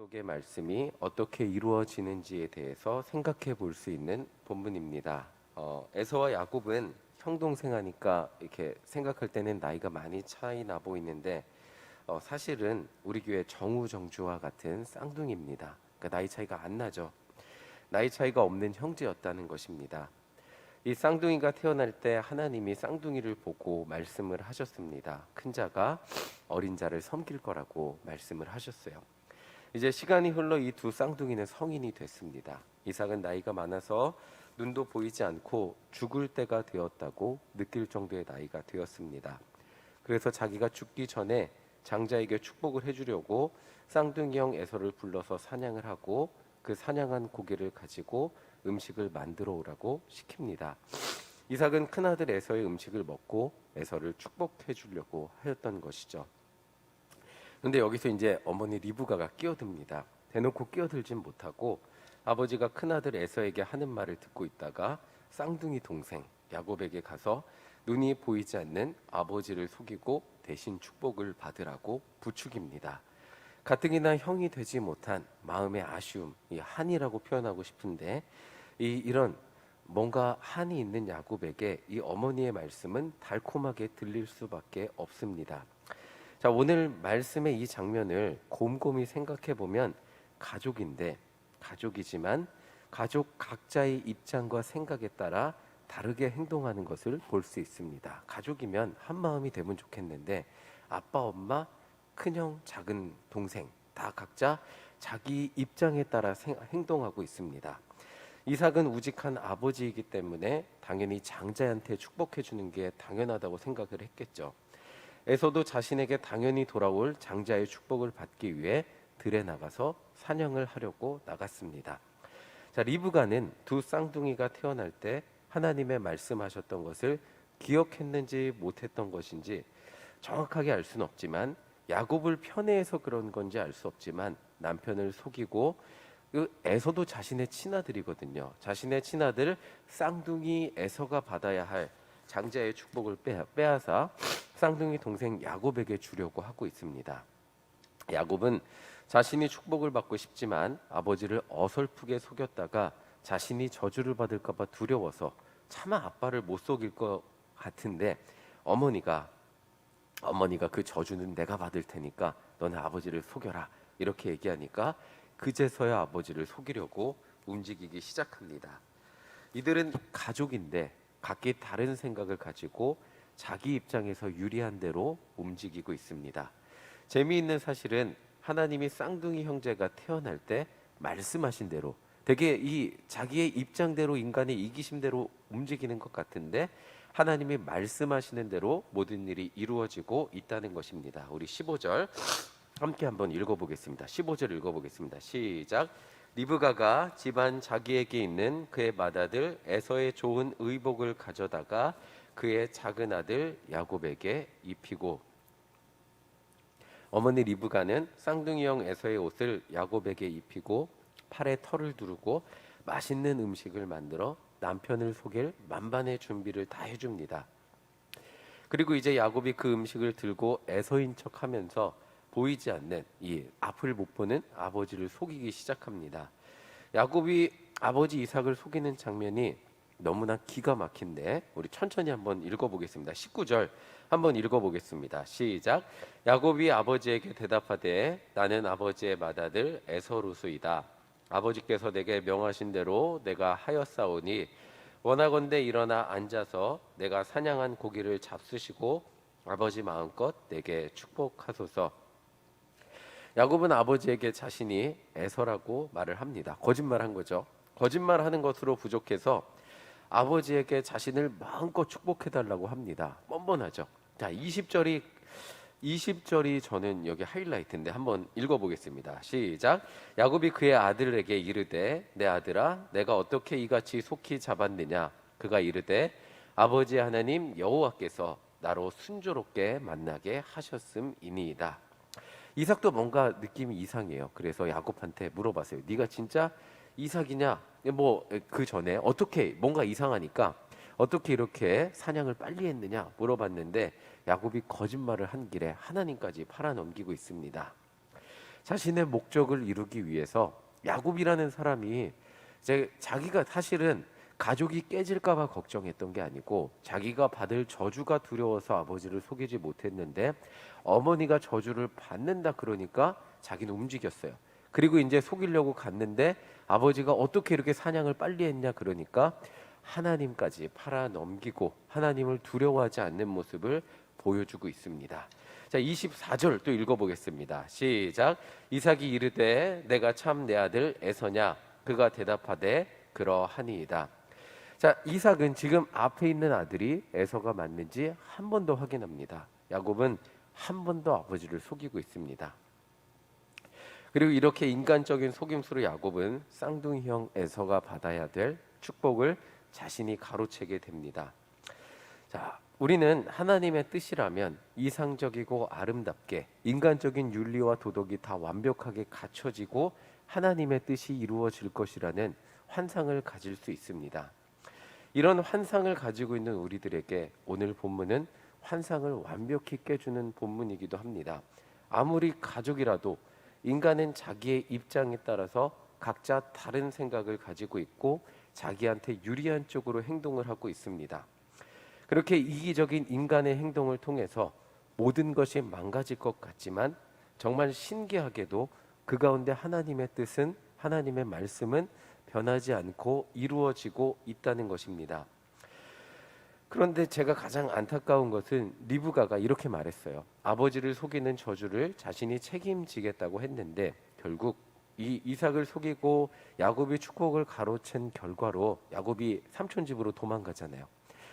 속의 말씀이 어떻게 이루어지는지에 대해서 생각해 볼 수 있는 본문입니다. 어, 에서와 야곱은 형 동생하니까 이렇게 생각할 때는 나이가 많이 차이 나 보이는데 어, 사실은 우리 교회 정우정주와 같은 쌍둥이입니다. 그러니까 나이 차이가 안 나죠. 나이 차이가 없는 형제였다는 것입니다. 이 쌍둥이가 태어날 때 하나님이 쌍둥이를 보고 말씀을 하셨습니다. 큰 자가 어린 자를 섬길 거라고 말씀을 하셨어요. 이제 시간이 흘러 이 두 쌍둥이는 성인이 됐습니다. 이삭은 나이가 많아서 눈도 보이지 않고 죽을 때가 되었다고 느낄 정도의 나이가 되었습니다. 그래서 자기가 죽기 전에 장자에게 축복을 해주려고 쌍둥이 형 에서를 불러서 사냥을 하고 그 사냥한 고기를 가지고 음식을 만들어 오라고 시킵니다. 이삭은 큰아들 에서의 음식을 먹고 에서를 축복해 주려고 하였던 것이죠. 근데 여기서 이제 어머니 리브가가 끼어듭니다. 대놓고 끼어들진 못하고 아버지가 큰아들 에서에게 하는 말을 듣고 있다가 쌍둥이 동생 야곱에게 가서 눈이 보이지 않는 아버지를 속이고 대신 축복을 받으라고 부축입니다. 가뜩이나 형이 되지 못한 마음의 아쉬움, 이 한이라고 표현하고 싶은데 이 이런 뭔가 한이 있는 야곱에게 이 어머니의 말씀은 달콤하게 들릴 수밖에 없습니다. 자, 오늘 말씀의 이 장면을 곰곰이 생각해 보면 가족인데 가족이지만 가족 각자의 입장과 생각에 따라 다르게 행동하는 것을 볼 수 있습니다. 가족이면 한 마음이 되면 좋겠는데 아빠, 엄마, 큰형, 작은 동생 다 각자 자기 입장에 따라 생- 행동하고 있습니다. 이삭은 우직한 아버지이기 때문에 당연히 장자한테 축복해 주는 게 당연하다고 생각을 했겠죠. 에서도 자신에게 당연히 돌아올 장자의 축복을 받기 위해 들에 나가서 사냥을 하려고 나갔습니다. 자, 리브가는 두 쌍둥이가 태어날 때 하나님의 말씀하셨던 것을 기억했는지 못했던 것인지 정확하게 알 수는 없지만 야곱을 편애해서 그런 건지 알 수 없지만 남편을 속이고 그 에서도 자신의 친아들이거든요. 자신의 친아들 쌍둥이 에서가 받아야 할 장자의 축복을 빼- 빼앗아 쌍둥이 동생 야곱에게 주려고 하고 있습니다. 야곱은 자신이 축복을 받고 싶지만 아버지를 어설프게 속였다가 자신이 저주를 받을까봐 두려워서 차마 아빠를 못 속일 것 같은데 어머니가 어머니가 그 저주는 내가 받을 테니까 너네 아버지를 속여라 이렇게 얘기하니까 그제서야 아버지를 속이려고 움직이기 시작합니다. 이들은 가족인데 각기 다른 생각을 가지고 자기 입장에서 유리한 대로 움직이고 있습니다. 재미있는 사실은 하나님이 쌍둥이 형제가 태어날 때 말씀하신 대로 되게 이 자기의 입장대로 인간의 이기심대로 움직이는 것 같은데 하나님이 말씀하시는 대로 모든 일이 이루어지고 있다는 것입니다. 우리 15절 함께 한번 읽어보겠습니다. 15절 읽어보겠습니다. 시작. 리브가가 집안 자기에게 있는 그의 맏아들 에서의 좋은 의복을 가져다가 그의 작은 아들 야곱에게 입히고 어머니 리브가는 쌍둥이형 에서의 옷을 야곱에게 입히고 팔에 털을 두르고 맛있는 음식을 만들어 남편을 속일 만반의 준비를 다 해줍니다. 그리고 이제 야곱이 그 음식을 들고 에서인 척하면서 보이지 않는 이 앞을 못 보는 아버지를 속이기 시작합니다. 야곱이 아버지 이삭을 속이는 장면이 너무나 기가 막힌데 우리 천천히 한번 읽어보겠습니다. 19절 한번 읽어보겠습니다. 시작. 야곱이 아버지에게 대답하되 나는 아버지의 맏아들 에서루스이다. 아버지께서 내게 명하신 대로 내가 하였사오니 원하건대 일어나 앉아서 내가 사냥한 고기를 잡수시고 아버지 마음껏 내게 축복하소서. 야곱은 아버지에게 자신이 에서라고 말을 합니다. 거짓말한 거죠. 거짓말하는 것으로 부족해서 아버지에게 자신을 마음껏 축복해 달라고 합니다. 뻔뻔하죠. 자, 20절이 20절이 저는 여기 하이라이트인데 한번 읽어보겠습니다. 시작. 야곱이 그의 아들에게 이르되 내 아들아 내가 어떻게 이같이 속히 잡았느냐 그가 이르되 아버지 하나님 여호와께서 나로 순조롭게 만나게 하셨음이니이다. 이삭도 뭔가 느낌이 이상해요. 그래서 야곱한테 물어봤어요. 네가 진짜 이삭이냐? 뭐 그 전에 어떻게 뭔가 이상하니까 어떻게 이렇게 사냥을 빨리 했느냐 물어봤는데 야곱이 거짓말을 한 길에 하나님까지 팔아넘기고 있습니다. 자신의 목적을 이루기 위해서 야곱이라는 사람이 이제 자기가 사실은 가족이 깨질까봐 걱정했던 게 아니고 자기가 받을 저주가 두려워서 아버지를 속이지 못했는데 어머니가 저주를 받는다 그러니까 자기는 움직였어요. 그리고 이제 속이려고 갔는데 아버지가 어떻게 이렇게 사냥을 빨리 했냐 그러니까 하나님까지 팔아 넘기고 하나님을 두려워하지 않는 모습을 보여주고 있습니다. 자, 24절 또 읽어보겠습니다. 시작. 이삭이 이르되 내가 참 내 아들 에서냐? 그가 대답하되 그러하니이다. 자, 이삭은 지금 앞에 있는 아들이 에서가 맞는지 한 번 더 확인합니다. 야곱은 한 번 더 아버지를 속이고 있습니다. 그리고 이렇게 인간적인 속임수로 야곱은 쌍둥이 형 에서가 받아야 될 축복을 자신이 가로채게 됩니다. 자, 우리는 하나님의 뜻이라면 이상적이고 아름답게 인간적인 윤리와 도덕이 다 완벽하게 갖춰지고 하나님의 뜻이 이루어질 것이라는 환상을 가질 수 있습니다. 이런 환상을 가지고 있는 우리들에게 오늘 본문은 환상을 완벽히 깨주는 본문이기도 합니다. 아무리 가족이라도 인간은 자기의 입장에 따라서 각자 다른 생각을 가지고 있고 자기한테 유리한 쪽으로 행동을 하고 있습니다. 그렇게 이기적인 인간의 행동을 통해서 모든 것이 망가질 것 같지만 정말 신기하게도 그 가운데 하나님의 뜻은 하나님의 말씀은 변하지 않고 이루어지고 있다는 것입니다. 그런데 제가 가장 안타까운 것은 리브가가 이렇게 말했어요. 아버지를 속이는 저주를 자신이 책임지겠다고 했는데 결국 이 이삭을 속이고 야곱이 축복을 가로챈 결과로 야곱이 삼촌 집으로 도망가잖아요.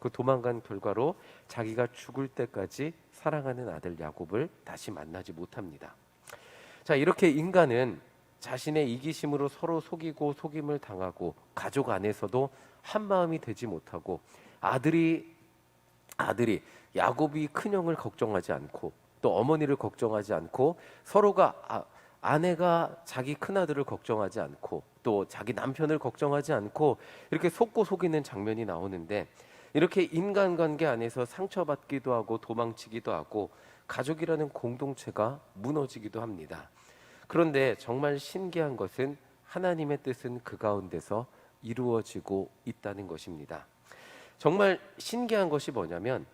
그 도망간 결과로 자기가 죽을 때까지 사랑하는 아들 야곱을 다시 만나지 못합니다. 자, 이렇게 인간은 자신의 이기심으로 서로 속이고 속임을 당하고 가족 안에서도 한 마음이 되지 못하고 아들이 아들이 야곱이 큰형을 걱정하지 않고 또 어머니를 걱정하지 않고 서로가 아, 아내가 자기 큰아들을 걱정하지 않고 또 자기 남편을 걱정하지 않고 이렇게 속고 속이는 장면이 나오는데 이렇게 인간관계 안에서 상처받기도 하고 도망치기도 하고 가족이라는 공동체가 무너지기도 합니다. 그런데 정말 신기한 것은 하나님의 뜻은 그 가운데서 이루어지고 있다는 것입니다. 정말 신기한 것이 뭐냐면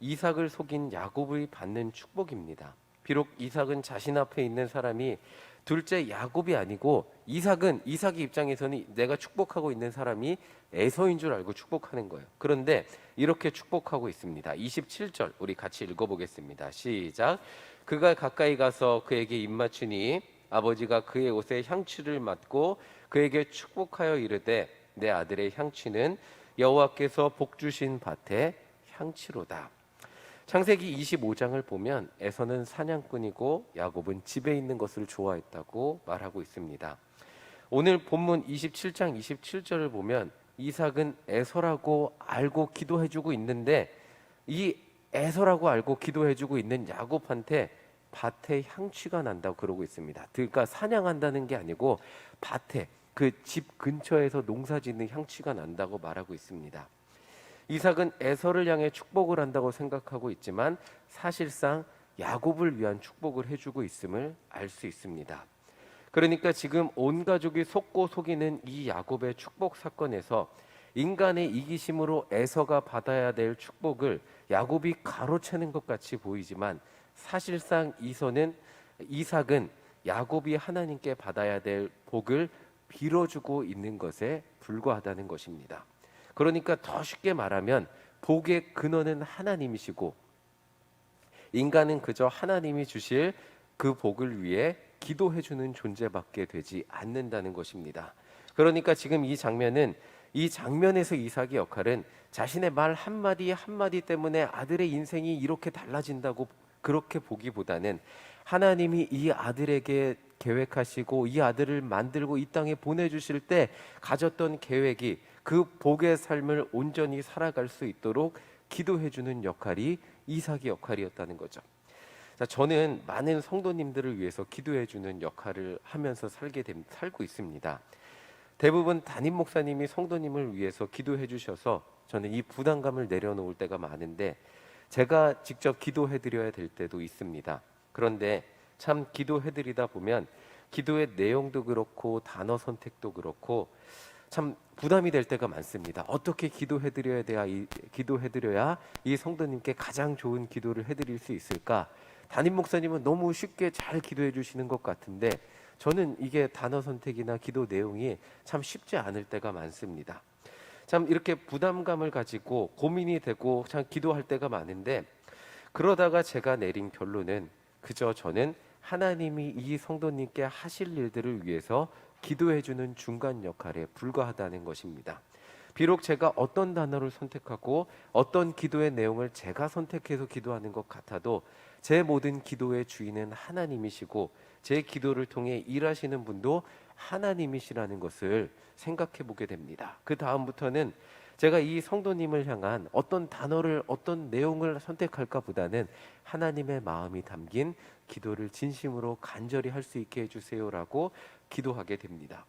이삭을 속인 야곱의 받는 축복입니다. 비록 이삭은 자신 앞에 있는 사람이 둘째 야곱이 아니고 이삭은 이삭의 입장에서는 내가 축복하고 있는 사람이 에서인 줄 알고 축복하는 거예요. 그런데 이렇게 축복하고 있습니다. 27절 우리 같이 읽어보겠습니다. 시작. 그가 가까이 가서 그에게 입맞추니 아버지가 그의 옷에 향취를 맡고 그에게 축복하여 이르되 내 아들의 향취는 여호와께서 복 주신 밭에 향취로다. 창세기 25장을 보면 에서는 사냥꾼이고 야곱은 집에 있는 것을 좋아했다고 말하고 있습니다. 오늘 본문 27장 27절을 보면 이삭은 에서라고 알고 기도해 주고 있는데 이 에서라고 알고 기도해 주고 있는 야곱한테 밭에 향취가 난다고 그러고 있습니다. 그러니까 사냥한다는 게 아니고 밭에 그 집 근처에서 농사 짓는 향취가 난다고 말하고 있습니다. 이삭은 에서를 향해 축복을 한다고 생각하고 있지만 사실상 야곱을 위한 축복을 해주고 있음을 알 수 있습니다. 그러니까 지금 온 가족이 속고 속이는 이 야곱의 축복 사건에서 인간의 이기심으로 에서가 받아야 될 축복을 야곱이 가로채는 것 같이 보이지만 사실상 이서는 이삭은 야곱이 하나님께 받아야 될 복을 빌어주고 있는 것에 불과하다는 것입니다. 그러니까 더 쉽게 말하면 복의 근원은 하나님이시고 인간은 그저 하나님이 주실 그 복을 위해 기도해 주는 존재밖에 되지 않는다는 것입니다. 그러니까 지금 이 장면은 이 장면에서 이삭의 역할은 자신의 말 한마디 한마디 때문에 아들의 인생이 이렇게 달라진다고 그렇게 보기보다는 하나님이 이 아들에게 계획하시고 이 아들을 만들고 이 땅에 보내주실 때 가졌던 계획이 그 복의 삶을 온전히 살아갈 수 있도록 기도해주는 역할이 이삭의 역할이었다는 거죠. 자, 저는 많은 성도님들을 위해서 기도해주는 역할을 하면서 살게 됨, 살고 있습니다. 대부분 담임 목사님이 성도님을 위해서 기도해 주셔서 저는 이 부담감을 내려놓을 때가 많은데 제가 직접 기도해 드려야 될 때도 있습니다. 그런데 참 기도해 드리다 보면 기도의 내용도 그렇고 단어 선택도 그렇고 참 부담이 될 때가 많습니다. 어떻게 기도해 드려야 돼야 이 기도해 드려야 이 성도님께 가장 좋은 기도를 해 드릴 수 있을까? 담임 목사님은 너무 쉽게 잘 기도해 주시는 것 같은데 저는 이게 단어 선택이나 기도 내용이 참 쉽지 않을 때가 많습니다. 참 이렇게 부담감을 가지고 고민이 되고 참 기도할 때가 많은데 그러다가 제가 내린 결론은 그저 저는 하나님이 이 성도님께 하실 일들을 위해서 기도해 주는 중간 역할에 불과하다는 것입니다. 비록 제가 어떤 단어를 선택하고 어떤 기도의 내용을 제가 선택해서 기도하는 것 같아도 제 모든 기도의 주인은 하나님이시고 제 기도를 통해 일하시는 분도 하나님이시라는 것을 생각해 보게 됩니다. 그 다음부터는 제가 이 성도님을 향한 어떤 단어를 어떤 내용을 선택할까 보다는 하나님의 마음이 담긴 기도를 진심으로 간절히 할 수 있게 해주세요라고 기도하게 됩니다.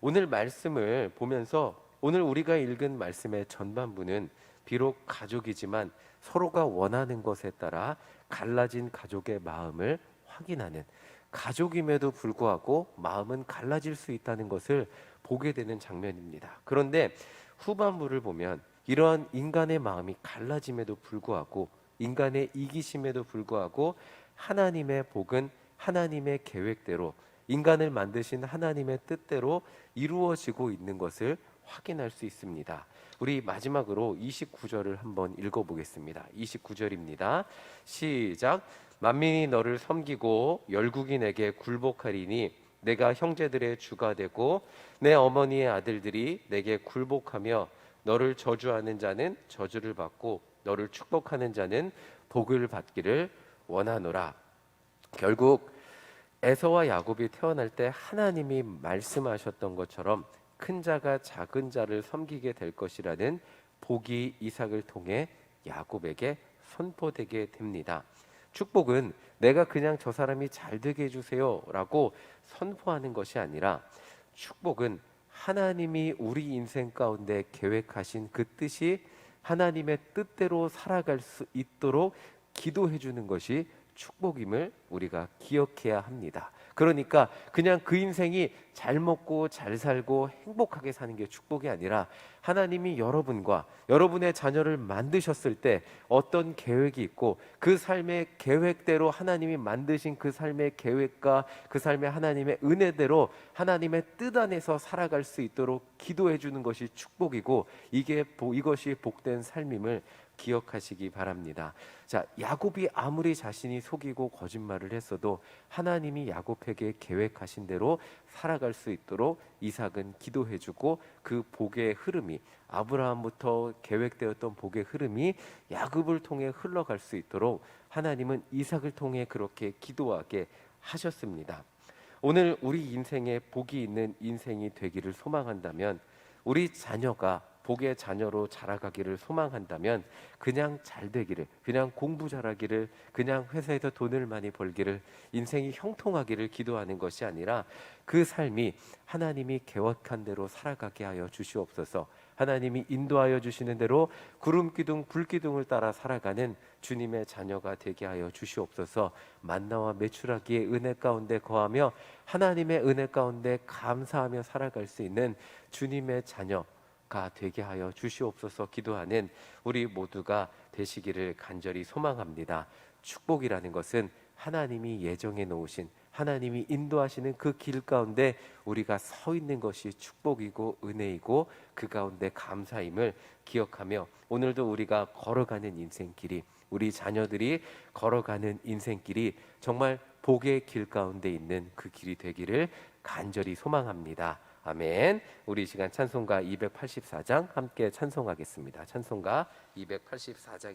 오늘 말씀을 보면서 오늘 우리가 읽은 말씀의 전반부는 비록 가족이지만 서로가 원하는 것에 따라 갈라진 가족의 마음을 확인하는 가족임에도 불구하고 마음은 갈라질 수 있다는 것을 보게 되는 장면입니다. 그런데 후반부를 보면 이러한 인간의 마음이 갈라짐에도 불구하고 인간의 이기심에도 불구하고 하나님의 복은 하나님의 계획대로 인간을 만드신 하나님의 뜻대로 이루어지고 있는 것을 확인할 수 있습니다. 우리 마지막으로 29절을 한번 읽어보겠습니다. 29절입니다. 시작. 만민이 너를 섬기고 열국인에게 굴복하리니 내가 형제들의 주가 되고 내 어머니의 아들들이 내게 굴복하며 너를 저주하는 자는 저주를 받고 너를 축복하는 자는 복을 받기를 원하노라. 결국 에서와 야곱이 태어날 때 하나님이 말씀하셨던 것처럼 큰 자가 작은 자를 섬기게 될 것이라는 복이 이삭을 통해 야곱에게 선포되게 됩니다. 축복은 내가 그냥 저 사람이 잘 되게 해주세요라고 선포하는 것이 아니라 축복은 하나님이 우리 인생 가운데 계획하신 그 뜻이 하나님의 뜻대로 살아갈 수 있도록 기도해 주는 것이 축복임을 우리가 기억해야 합니다. 그러니까 그냥 그 인생이 잘 먹고 잘 살고 행복하게 사는 게 축복이 아니라 하나님이 여러분과 여러분의 자녀를 만드셨을 때 어떤 계획이 있고 그 삶의 계획대로 하나님이 만드신 그 삶의 계획과 그 삶의 하나님의 은혜대로 하나님의 뜻 안에서 살아갈 수 있도록 기도해 주는 것이 축복이고 이게 이것이 복된 삶임을 기억하시기 바랍니다. 자, 야곱이 아무리 자신이 속이고 거짓말을 했어도 하나님이 야곱에게 계획하신 대로 살아갈 수 있도록 이삭은 기도해 주고 그 복의 흐름이 아브라함부터 계획되었던 복의 흐름이 야곱을 통해 흘러갈 수 있도록 하나님은 이삭을 통해 그렇게 기도하게 하셨습니다. 오늘 우리 인생에 복이 있는 인생이 되기를 소망한다면 우리 자녀가 복의 자녀로 자라가기를 소망한다면 그냥 잘 되기를, 그냥 공부 잘하기를, 그냥 회사에서 돈을 많이 벌기를, 인생이 형통하기를 기도하는 것이 아니라 그 삶이 하나님이 계획한 대로 살아가게 하여 주시옵소서. 하나님이 인도하여 주시는 대로 구름 기둥, 불 기둥을 따라 살아가는 주님의 자녀가 되게 하여 주시옵소서. 만나와 매출하기의 은혜 가운데 거하며 하나님의 은혜 가운데 감사하며 살아갈 수 있는 주님의 자녀 가 되게 하여 주시옵소서 기도하는 우리 모두가 되시기를 간절히 소망합니다. 축복이라는 것은 하나님이 예정해 놓으신 하나님이 인도하시는 그 길 가운데 우리가 서 있는 것이 축복이고 은혜이고 그 가운데 감사임을 기억하며 오늘도 우리가 걸어가는 인생길이 우리 자녀들이 걸어가는 인생길이 정말 복의 길 가운데 있는 그 길이 되기를 간절히 소망합니다. 아멘. 우리 시간 찬송가 284장 함께 찬송하겠습니다. 찬송가 284장